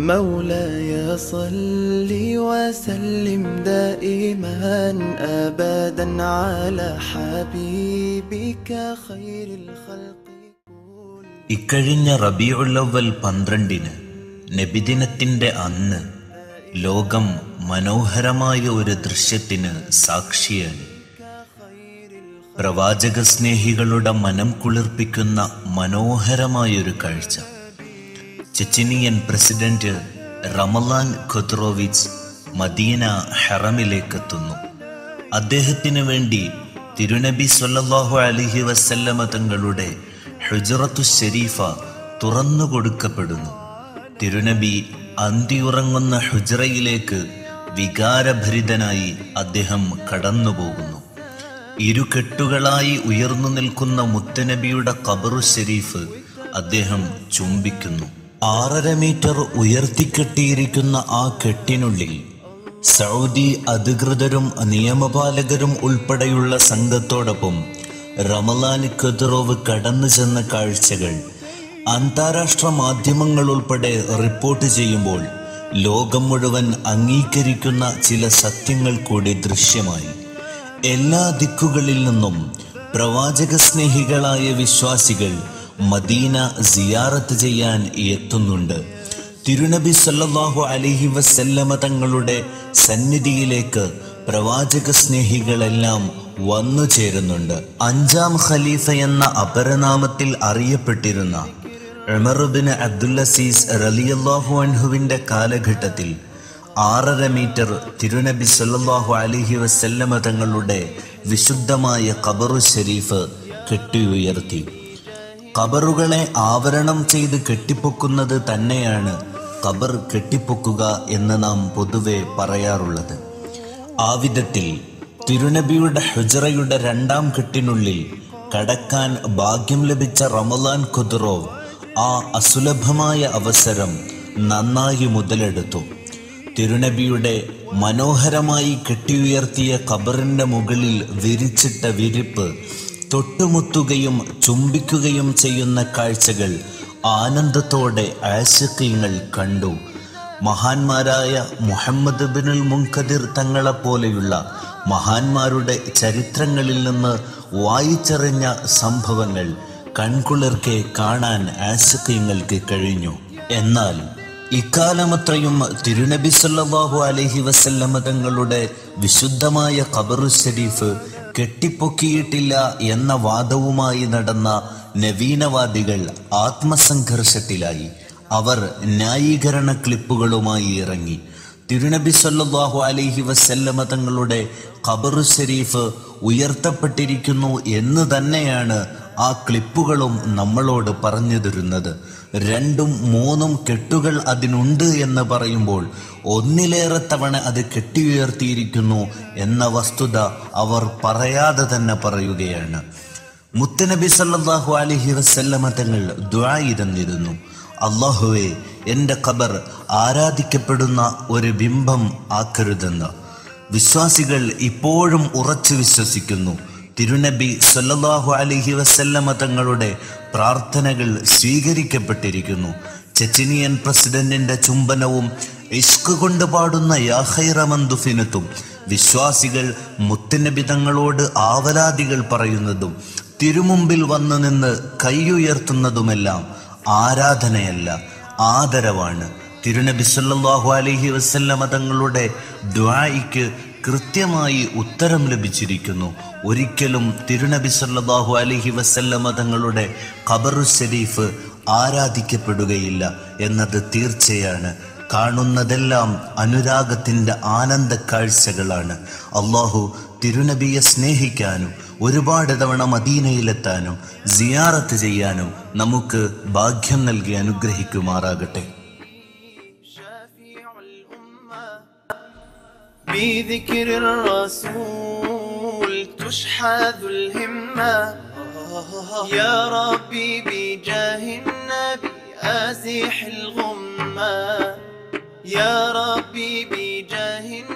مولاي صل وسلم دائما ابدا على حبيبك خير الخلق ഇക്കഴിഞ്ഞ റബിയുള്ളവൽ പന്ത്രണ്ടിന് നബിദിനത്തിന്റെ അന്ന് ലോകം മനോഹരമായ ഒരു ദൃശ്യത്തിന് സാക്ഷിയായി പ്രവാചക സ്നേഹികളുടെ മനം കുളിർപ്പിക്കുന്ന മനോഹരമായൊരു കാഴ്ച ചെച്ചിനിയൻ പ്രസിഡന്റ് റമലാൻ ഖുദ്രോവിച്ച് മദീന ഹറമിലേക്കെത്തുന്നു. അദ്ദേഹത്തിന് വേണ്ടി തിരുനബി സൊല്ലാഹു അലിഹി വസല്ലമ തങ്ങളുടെ ഹുജറത്തു ഷെരീഫ തുറന്നു കൊടുക്കപ്പെടുന്നു. തിരുനബി അന്തിയുറങ്ങുന്ന ഹുജറയിലേക്ക് വികാരഭരിതനായി അദ്ദേഹം കടന്നുപോകുന്നു. ഇരുകെട്ടുകളായി ഉയർന്നു നിൽക്കുന്ന മുത്തനബിയുടെ കബറു ഷെരീഫ് അദ്ദേഹം ചുംബിക്കുന്നു. ആറര മീറ്റർ ഉയർത്തിക്കെട്ടിയിരിക്കുന്ന ആ കെട്ടിനുള്ളിൽ സൗദി അധികൃതരും നിയമപാലകരും ഉൾപ്പെടെയുള്ള സംഘത്തോടൊപ്പം റമലാൻ ഖദറോവ് കടന്നു ചെന്ന കാഴ്ചകൾ അന്താരാഷ്ട്ര മാധ്യമങ്ങൾ ഉൾപ്പെടെ റിപ്പോർട്ട് ചെയ്യുമ്പോൾ ലോകം മുഴുവൻ അംഗീകരിക്കുന്ന ചില സത്യങ്ങൾ കൂടി ദൃശ്യമായി. എല്ലാ ദിക്കുകളിൽ നിന്നും പ്രവാചക സ്നേഹികളായ വിശ്വാസികൾ മദീന സിയാറത്ത് ചെയ്യാൻ എത്തുന്നുണ്ട്. തിരുനബി സല്ലാഹു അലൈഹി വസല്ലമ തങ്ങളുടെ സന്നിധിയിലേക്ക് പ്രവാചക സ്നേഹികളെല്ലാം വന്നു ചേരുന്നുണ്ട്. അഞ്ചാം ഖലീഫ എന്ന അപരനാമത്തിൽ അറിയപ്പെട്ടിരുന്ന ഉമറുബിന് അബ്ദുല്ലസീസ് റലിയല്ലാഹു അൻഹുവിന്റെ കാലഘട്ടത്തിൽ ആറര മീറ്റർ തിരുനബി സല്ലാഹു അലൈഹി വസല്ലമ തങ്ങളുടെ വിശുദ്ധമായ ഖബറു ഷെരീഫ് കെട്ടിയുയർത്തി ഖബറുകളെ ആവരണം ചെയ്ത് കെട്ടിപ്പൊക്കുന്നത് തന്നെയാണ് കബർ കെട്ടിപ്പൊക്കുക എന്ന് നാം പൊതുവെ പറയാറുള്ളത്. ആ വിധത്തിൽ തിരുനബിയുടെ ഹുജറയുടെ രണ്ടാം കെട്ടിനുള്ളിൽ കടക്കാൻ ഭാഗ്യം ലഭിച്ച റമലാൻ ഖുദ്റോവ് ആ അസുലഭമായ അവസരം നന്നായി മുതലെടുത്തു. തിരുനബിയുടെ മനോഹരമായി കെട്ടിയുയർത്തിയ ഖബറിന്റെ മുകളിൽ വിരിച്ചിട്ട വിരിപ്പ് തൊട്ടുമുത്തുകയും ചുംബിക്കുകയും ചെയ്യുന്ന കാഴ്ചകൾ ആനന്ദത്തോടെ ആശക്യങ്ങൾ കണ്ടു. മഹാന്മാരായ മുഹമ്മദ് ബിനുൽ മുൻകദിർ തങ്ങളെപ്പോലെയുള്ള മഹാന്മാരുടെ ചരിത്രങ്ങളിൽ നിന്ന് വായിച്ചറിഞ്ഞ സംഭവങ്ങൾ കൺകുളിർക്കെ കാണാൻ ആശക്യങ്ങൾക്ക് കഴിഞ്ഞു. എന്നാൽ ഇക്കാലമത്രയും തിരുനബി സല്ലാഹു അലൈഹി വസല്ലമ തങ്ങളുടെ വിശുദ്ധമായ ഖബറു ഷരീഫ് കെട്ടിപ്പൊക്കിയിട്ടില്ല എന്ന വാദവുമായി നടന്ന നവീനവാദികൾ ആത്മസംഘർഷത്തിലായി. അവർ ന്യായീകരണ ക്ലിപ്പുകളുമായി ഇറങ്ങി. തിരുനബി സല്ലാഹു അലൈഹി വസല്ലമ തങ്ങളുടെ ഖബറു ഷെരീഫ് ഉയർത്തപ്പെട്ടിരിക്കുന്നു എന്ന് തന്നെയാണ് ആ ക്ലിപ്പുകളും നമ്മളോട് പറഞ്ഞു തരുന്നത് രണ്ടും മൂന്നും കെട്ടുകൾ അതിനുണ്ട് എന്ന് പറയുമ്പോൾ ഒന്നിലേറെ തവണ അത് കെട്ടിയുയർത്തിയിരിക്കുന്നു എന്ന വസ്തുത അവർ പറയാതെ തന്നെ പറയുകയാണ്. മുത്തനബി സല്ലാഹു അലഹി വസല്ലമ തങ്ങൾ ദുആയി തന്നിരുന്നു അള്ളാഹുവെ എന്റെ ഖബർ ആരാധിക്കപ്പെടുന്ന ഒരു ബിംബം ആക്കരുതെന്ന്. വിശ്വാസികൾ ഇപ്പോഴും ഉറച്ചു വിശ്വസിക്കുന്നു. തിരുനബി സല്ലല്ലാഹു അലൈഹി വസല്ലമ തങ്ങളുടെ പ്രാർത്ഥനകൾ സ്വീകരിക്കപ്പെട്ടിരിക്കുന്നു. ചെച്ചിനിയൻ പ്രസിഡന്റിന്റെ ചുംബനവും ഇഷ്ക് കൊണ്ട് പാടുന്ന യാഹൈറമന്തുഫിനത്തും വിശ്വാസികൾ മുത്തനബി തങ്ങളോട് ആവലാദികൾ പറയുന്നതും തിരുമുമ്പിൽ വന്നു നിന്ന് കൈയുയർത്തുന്നതുമെല്ലാം ആരാധനയല്ല ആദരവാണ്. തിരുനബി സല്ലാഹു അലഹി വസല്ലമ തങ്ങളുടെ ദ്വായിക്ക് കൃത്യമായി ഉത്തരം ലഭിച്ചിരിക്കുന്നു. ഒരിക്കലും തിരുനബി സല്ലാഹു അലഹി വസല്ലമ തങ്ങളുടെ ഖബറു ഷരീഫ് ആരാധിക്കപ്പെടുകയില്ല എന്നത് തീർച്ചയാണ്. കാണുന്നതെല്ലാം അനുരാഗത്തിന്റെ ആനന്ദ കാഴ്ചകളാണ്. അള്ളാഹു തിരുനബിയെ സ്നേഹിക്കാനും ഒരുപാട് തവണ മദീനയിലെത്താനും സിയാറത്ത് ചെയ്യാനും നമുക്ക് ഭാഗ്യം നൽകി അനുഗ്രഹിക്കുമാറാകട്ടെ. بذكر الرسول تشحذ الهمة. يا ربي بجاه النبي أزح الغمة. يا ربي بجاه النبي